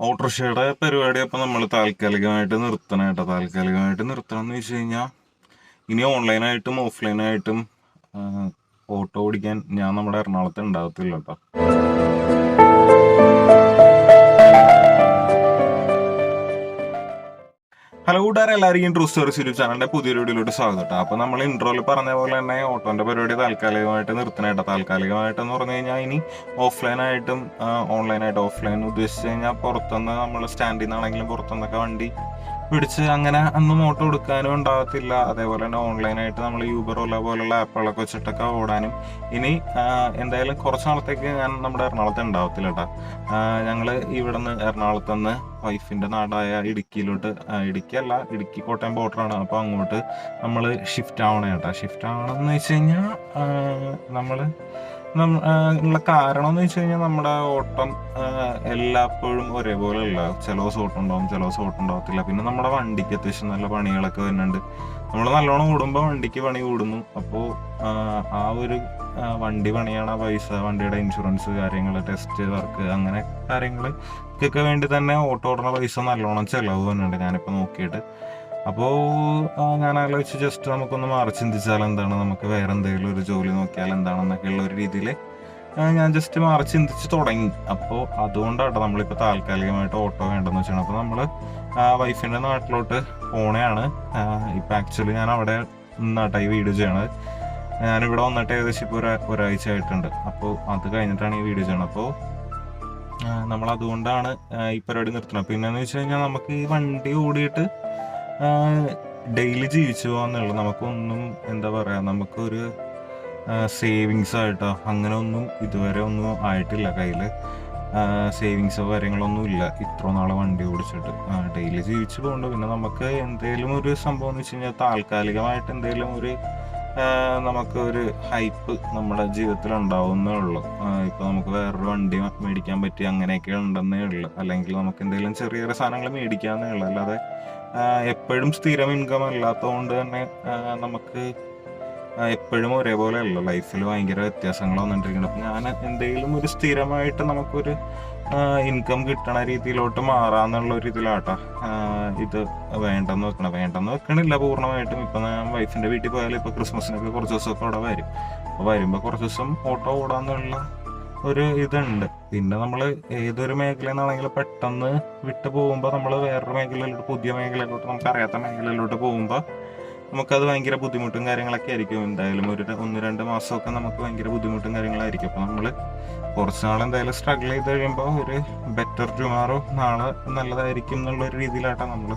ഓട്ടോറിക്ഷയുടെ പരിപാടി അപ്പം നമ്മൾ താൽക്കാലികമായിട്ട് നിർത്തണം കേട്ടോ. താൽക്കാലികമായിട്ട് നിർത്തണം എന്ന് വെച്ച് കഴിഞ്ഞാൽ ഇനി ഓൺലൈനായിട്ടും ഓഫ്ലൈനായിട്ടും ഓട്ടോ ഓടിക്കാൻ ഞാൻ നമ്മുടെ എറണാകുളത്ത് ഉണ്ടാകത്തില്ല കേട്ടോ. ഹലോ കൂട്ടുകാരെ എല്ലാവർക്കും ട്രൂ സ്റ്റോറീസ് യൂട്യൂബ് ചാനലിന്റെ പുതിയ വീഡിയോയിലോട്ട് സ്വാഗതം കേട്ടോ. അപ്പൊ നമ്മൾ ഇൻട്രോയിൽ പറഞ്ഞ പോലെ തന്നെ ഓട്ടോന്റെ പരിപാടി താൽക്കാലികമായിട്ട് നിർത്തണേട്ടോ താൽക്കാലികമായിട്ട് എന്ന് പറഞ്ഞു കഴിഞ്ഞാൽ ഇനി ഓഫ്ലൈൻ ആയിട്ടും ഓൺലൈൻ ഓഫ്ലൈൻ ഉദ്ദേശിച്ച് കഴിഞ്ഞാൽ പുറത്തുനിന്ന് നമ്മൾ സ്റ്റാൻഡിൽ നിന്നാണെങ്കിലും പുറത്തുനിന്നൊക്കെ വണ്ടി പിടിച്ച് അങ്ങനെ അന്ന് മോട്ട് കൊടുക്കാനും ഉണ്ടാകത്തില്ല. അതേപോലെ തന്നെ ഓൺലൈനായിട്ട് നമ്മൾ യൂബറോല പോലുള്ള ആപ്പുകളൊക്കെ വെച്ചിട്ടൊക്കെ ഓടാനും. ഇനി എന്തായാലും കുറച്ച് നാളത്തേക്ക് ഞാൻ നമ്മുടെ എറണാകുളത്ത് ഉണ്ടാവത്തില്ല കേട്ടോ ഞങ്ങൾ ഇവിടെ നിന്ന് എറണാകുളത്ത് നിന്ന് വൈഫിന്റെ നാടായ ഇടുക്കിയിലോട്ട് ഇടുക്കിയല്ല ഇടുക്കി കോട്ടയം ബോർഡറാണ് അപ്പോൾ അങ്ങോട്ട് നമ്മൾ ഷിഫ്റ്റ് ആവണേ കേട്ടോ ഷിഫ്റ്റ് ആവണമെന്ന് വെച്ച് കഴിഞ്ഞാൽ നമ്മൾ ഉള്ള കാരണം എന്ന് വെച്ച് കഴിഞ്ഞാൽ നമ്മുടെ ഓട്ടം എല്ലാപ്പോഴും ഒരേപോലെ അല്ല ചില ദിവസം ഓട്ടം ഉണ്ടാവും ചില ദിവസം ഓട്ടം ഉണ്ടാവത്തില്ല. പിന്നെ നമ്മുടെ വണ്ടിക്ക് അത്യാവശ്യം നല്ല പണികളൊക്കെ വരുന്നുണ്ട്. നമ്മൾ നല്ലോണം കൂടുമ്പോൾ വണ്ടിക്ക് പണി കൂടുന്നു. അപ്പോൾ ആ ഒരു വണ്ടി പണിയാണ് പൈസ വണ്ടിയുടെ ഇൻഷുറൻസ് കാര്യങ്ങൾ ടെസ്റ്റ് വർക്ക് അങ്ങനെ കാര്യങ്ങൾ ഒക്കെ വേണ്ടി തന്നെ ഓട്ടോ ഓടുന്ന പൈസ നല്ലോണം ചിലവ് വരുന്നുണ്ട് ഞാനിപ്പോൾ നോക്കിയിട്ട്. അപ്പോൾ ഞാൻ ആലോചിച്ച് ജസ്റ്റ് നമുക്കൊന്ന് മാറി ചിന്തിച്ചാൽ എന്താണ്? നമുക്ക് വേറെ എന്തെങ്കിലും ഒരു ജോലി നോക്കിയാൽ എന്താണെന്നൊക്കെയുള്ള ഒരു രീതിയിൽ ഞാൻ ജസ്റ്റ് മാറി ചിന്തിച്ച് തുടങ്ങി. അപ്പോൾ അതുകൊണ്ടാട്ടോ നമ്മളിപ്പോൾ താൽക്കാലികമായിട്ട് ഓട്ടോ വേണ്ടെന്ന് വെച്ചാണ്. അപ്പോൾ നമ്മൾ വൈഫിന്റെ നാട്ടിലോട്ട് പോണെയാണ്. ഇപ്പം ആക്ച്വലി ഞാൻ അവിടെ നിന്നാട്ടായി വീഡിയോ ചെയ്യണത്. ഞാനിവിടെ വന്നിട്ട് ഏകദേശം ഇപ്പോൾ ഒരു ഒരാഴ്ച ആയിട്ടുണ്ട്. അപ്പോൾ അത് കഴിഞ്ഞിട്ടാണ് ഈ വീഡിയോ ചെയ്യണത്. അപ്പോൾ നമ്മൾ അതുകൊണ്ടാണ് ഈ പരിപാടി നിർത്തുന്നത്. പിന്നെന്ന് വെച്ച് കഴിഞ്ഞാൽ നമുക്ക് ഈ വണ്ടി ഓടിയിട്ട് ഡെയിലി ജീവിച്ചു പോകാന്നുള്ളു നമുക്കൊന്നും എന്താ പറയാ നമുക്കൊരു സേവിങ്സ് ആയിട്ടോ അങ്ങനെ ഒന്നും ഇതുവരെ ഒന്നും ആയിട്ടില്ല കയ്യിൽ സേവിങ്സോ കാര്യങ്ങളൊന്നും ഇല്ല. ഇത്ര നാളെ വണ്ടി ഓടിച്ചിട്ട്. ഡെയിലി ജീവിച്ചു പോകുന്നുണ്ട് പിന്നെ നമുക്ക് എന്തെങ്കിലും ഒരു സംഭവം എന്ന് വെച്ച് കഴിഞ്ഞാൽ താൽക്കാലികമായിട്ട് എന്തെങ്കിലും ഒരു നമുക്ക് ഒരു ഹൈപ്പ് നമ്മുടെ ജീവിതത്തിൽ ഉണ്ടാവുന്നേ ഉള്ളൂ. ഇപ്പൊ നമുക്ക് വേറൊരു വണ്ടി മേടിക്കാൻ പറ്റി അങ്ങനെയൊക്കെ ഉണ്ടെന്നേ ഉള്ളൂ. അല്ലെങ്കിൽ നമുക്ക് എന്തെങ്കിലും ചെറിയ ചെറിയ സാധനങ്ങൾ മേടിക്കാന്നേ ഉള്ളൂ. അല്ലാതെ എപ്പോഴും സ്ഥിരം ഇൻകം അല്ലാത്തതുകൊണ്ട് തന്നെ നമുക്ക് എപ്പോഴും ഒരേപോലെ അല്ല ലൈഫിൽ ഭയങ്കര വ്യത്യാസങ്ങൾ വന്നിട്ടിരിക്കുന്നത് അപ്പം ഞാൻ എന്തെങ്കിലും ഒരു സ്ഥിരമായിട്ട് നമുക്കൊരു ഇൻകം കിട്ടണ രീതിയിലോട്ട് മാറാന്നുള്ള ഒരു ഇതിലാട്ടാ ഇത് വേണ്ടെന്ന് വെക്കണം വേണ്ടെന്ന് വെക്കണില്ല പൂർണമായിട്ടും. ഇപ്പം ഞാൻ വൈഫിന്റെ വീട്ടിൽ പോയാലും ഇപ്പോൾ ക്രിസ്മസിനൊക്കെ കുറച്ച് ദിവസമൊക്കെ അവിടെ വരും. അപ്പോൾ വരുമ്പോൾ കുറച്ച് ദിവസം ഓട്ടോ ഓടാന്നുള്ള ഒരു ഇതുണ്ട്. പിന്നെ നമ്മൾ ഏതൊരു മേഖലയിൽ നിന്നാണെങ്കിലും പെട്ടെന്ന് വിട്ടു പോകുമ്പോൾ നമ്മൾ വേറൊരു മേഖലയിലോട്ട് പുതിയ മേഖലയിലോട്ട് നമുക്ക് അറിയാത്ത മേഖലയിലോട്ട് പോകുമ്പോൾ നമുക്കത് ഭയങ്കര ബുദ്ധിമുട്ടും കാര്യങ്ങളൊക്കെ ആയിരിക്കും. എന്തായാലും ഒരു ഒന്ന് രണ്ട് മാസമൊക്കെ നമുക്ക് ഭയങ്കര ബുദ്ധിമുട്ടും കാര്യങ്ങളായിരിക്കും. അപ്പോൾ നമ്മൾ കുറച്ച് നാൾ എന്തായാലും സ്ട്രഗിൾ ചെയ്ത് കഴിയുമ്പോൾ ഒരു ബെറ്റർ ടുമാറോ നാളെ നല്ലതായിരിക്കും എന്നുള്ള ഒരു രീതിയിലാട്ടാണ് നമ്മൾ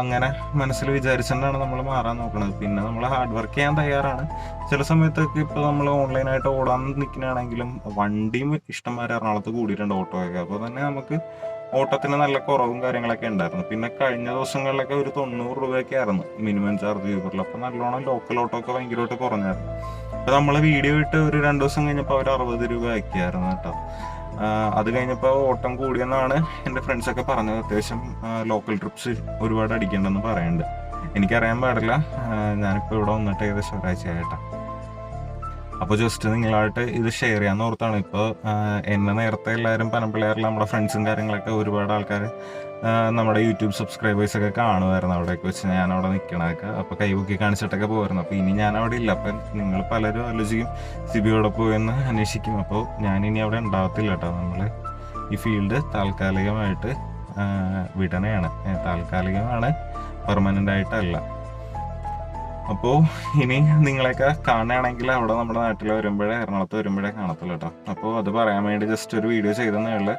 അങ്ങനെ മനസ്സിൽ വിചാരിച്ചുകൊണ്ടാണ് നമ്മൾ മാറാൻ നോക്കുന്നത് പിന്നെ നമ്മൾ ഹാർഡ് വർക്ക് ചെയ്യാൻ തയ്യാറാണ്. ചില സമയത്തൊക്കെ ഇപ്പോൾ നമ്മൾ ഓൺലൈനായിട്ട് ഓടാൻ നിൽക്കുകയാണെങ്കിലും വണ്ടിയും ഇഷ്ടംമാരെ എറണാകുളത്ത് കൂടിയിട്ടുണ്ട് ഓട്ടോയൊക്കെ. അപ്പോൾ തന്നെ നമുക്ക് ഓട്ടത്തിന് നല്ല കുറവും കാര്യങ്ങളൊക്കെ ഉണ്ടായിരുന്നു. പിന്നെ കഴിഞ്ഞ ദിവസങ്ങളിലൊക്കെ ഒരു തൊണ്ണൂറ് രൂപയൊക്കെ ആയിരുന്നു മിനിമം ചാർജ് യൂബറിൽ അപ്പോൾ നല്ലോണം ലോക്കൽ ഓട്ടോ ഒക്കെ ഭയങ്കരമായിട്ട് കുറഞ്ഞായിരുന്നു. അപ്പോൾ നമ്മൾ വീഡിയോ ഇട്ട് ഒരു രണ്ട് ദിവസം കഴിഞ്ഞപ്പോൾ അവർ അറുപത് രൂപ ആക്കിയായിരുന്നു കേട്ടോ. അത് കഴിഞ്ഞപ്പോൾ ഓട്ടം കൂടിയെന്നാണ് എന്റെ ഫ്രണ്ട്സൊക്കെ പറഞ്ഞത്. അത്യാവശ്യം ലോക്കൽ ട്രിപ്സ് ഒരുപാട് അടിക്കേണ്ടെന്ന് പറയുന്നുണ്ട് എനിക്കറിയാൻ പാടില്ല. ഞാനിപ്പോൾ ഇവിടെ വന്നിട്ട് ഏകദേശം ഒരാഴ്ച ആയിട്ടാ അപ്പോൾ ജസ്റ്റ് നിങ്ങളായിട്ട് ഇത് ഷെയർ ചെയ്യാൻ ഓർത്താണ്. ഇപ്പോൾ എന്നെ നേരത്തെ എല്ലാവരും പനമ്പിള്ളേരിൽ നമ്മുടെ ഫ്രണ്ട്സും കാര്യങ്ങളൊക്കെ ഒരുപാട് ആൾക്കാർ നമ്മുടെ യൂട്യൂബ് സബ്സ്ക്രൈബേഴ്സ് ഒക്കെ കാണുമായിരുന്നു അവിടെയൊക്കെ വെച്ച് ഞാൻ അവിടെ നിൽക്കണതൊക്കെ അപ്പോൾ കൈപൊക്കി കാണിച്ചിട്ടൊക്കെ പോകുമായിരുന്നു അപ്പോൾ ഇനി ഞാൻ അവിടെ ഇല്ല. അപ്പം നിങ്ങൾ പലരും ആലോചിക്കും സിബിയോടെ പോയെന്ന് അന്വേഷിക്കും. അപ്പോൾ ഞാൻ ഇനി അവിടെ ഉണ്ടാവത്തില്ല കേട്ടോ. നമ്മൾ ഈ ഫീൽഡ് താൽക്കാലികമായിട്ട് വിടണയാണ് താൽക്കാലികമാണ് പെർമനന്റ് ആയിട്ടല്ല. അപ്പോൾ ഇനി നിങ്ങളെയൊക്കെ കാണുകയാണെങ്കിൽ അവിടെ നമ്മുടെ നാട്ടിൽ വരുമ്പോഴേ എറണാകുളത്ത് വരുമ്പോഴേ കാണത്തുള്ളൂ കേട്ടോ. അപ്പോൾ അത് പറയാൻ വേണ്ടി ജസ്റ്റ് ഒരു വീഡിയോ ചെയ്തെന്നേ ഉള്ളു.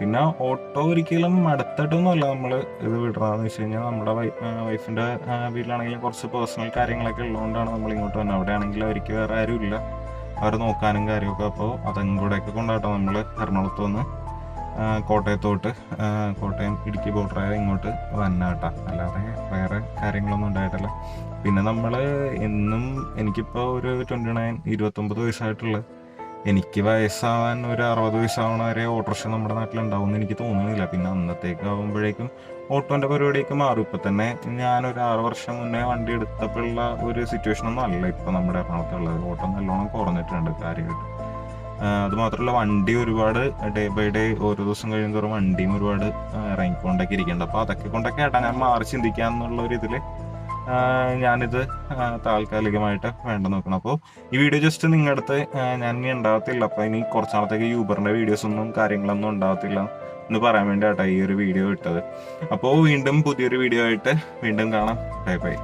പിന്നെ ഓട്ടോ ഒരിക്കലും അടുത്തിട്ടൊന്നുമല്ല നമ്മൾ ഇത് വിടണമെന്ന് വെച്ച് കഴിഞ്ഞാൽ നമ്മുടെ വൈഫിന്റെ വീട്ടിലാണെങ്കിലും കുറച്ച് പേഴ്സണൽ കാര്യങ്ങളൊക്കെ ഉള്ളതുകൊണ്ടാണ് നമ്മൾ ഇങ്ങോട്ട് വന്നത് അവിടെ ആണെങ്കിൽ അവർക്ക് വേറെ ആരും ഇല്ല അവർ നോക്കാനും കാര്യമൊക്കെ. അപ്പോൾ അതും കൂടെയൊക്കെ കൊണ്ടാട്ടോ നമ്മൾ എറണാകുളത്ത് വന്ന് കോട്ടയത്തോട്ട് കോട്ടയം ഇടുക്കി ബോർഡറായ ഇങ്ങോട്ട് വന്നാട്ടാ. അല്ലാതെ വേറെ കാര്യങ്ങളൊന്നും ഉണ്ടായിട്ടില്ല. പിന്നെ നമ്മൾ എന്നും എനിക്കിപ്പോൾ ഒരു ട്വന്റി നയൻ ഇരുപത്തൊമ്പത് വയസ്സായിട്ടുള്ള. എനിക്ക് വയസ്സാവാൻ ഒരു അറുപത് വയസ്സാവണ വരെ ഓട്ടോറിക്ഷ നമ്മുടെ നാട്ടിലുണ്ടാവും എന്ന് എനിക്ക് തോന്നുന്നില്ല. പിന്നെ അന്നത്തേക്ക് ആകുമ്പോഴേക്കും ഓട്ടോന്റെ പരിപാടിയൊക്കെ മാറും. ഇപ്പം തന്നെ ഞാനൊരു ആറ് വർഷം മുന്നേ വണ്ടി എടുത്തപ്പോഴുള്ള ഒരു സിറ്റുവേഷൻ ഒന്നും അല്ല. ഇപ്പം നമ്മുടെ എറണാകുളത്തുള്ളത്. ഓട്ടം നല്ലോണം കുറഞ്ഞിട്ടുണ്ട് കാര്യമായിട്ട്. അത് മാത്രമല്ല വണ്ടി ഒരുപാട് ഡേ ബൈ ഡേ ഓരോ ദിവസം കഴിയുന്നതോറും വണ്ടിയും ഒരുപാട് ഇറങ്ങിക്കൊണ്ടൊക്കെ ഇരിക്കുന്നുണ്ട്. അപ്പോൾ അതൊക്കെ കൊണ്ടൊക്കെ ഏട്ടാ ഞാൻ മാറി ചിന്തിക്കാന്നുള്ള ഒരു ഇതിൽ ഞാനിത് താൽക്കാലികമായിട്ട് വേണ്ട നോക്കണം. അപ്പോൾ ഈ വീഡിയോ ജസ്റ്റ് നിങ്ങളുടെ അടുത്ത് ഞാൻ ഇനി ഉണ്ടാകത്തില്ല അപ്പോൾ ഇനി കുറച്ച് നാളത്തേക്ക് യൂബറിന്റെ വീഡിയോസ് ഒന്നും കാര്യങ്ങളൊന്നും ഉണ്ടാകത്തില്ല എന്ന് പറയാൻ വേണ്ടിയിട്ടാണ് ഈ ഒരു വീഡിയോ ഇട്ടത്. അപ്പോൾ വീണ്ടും പുതിയൊരു വീഡിയോ ആയിട്ട് വീണ്ടും കാണാം. Bye bye.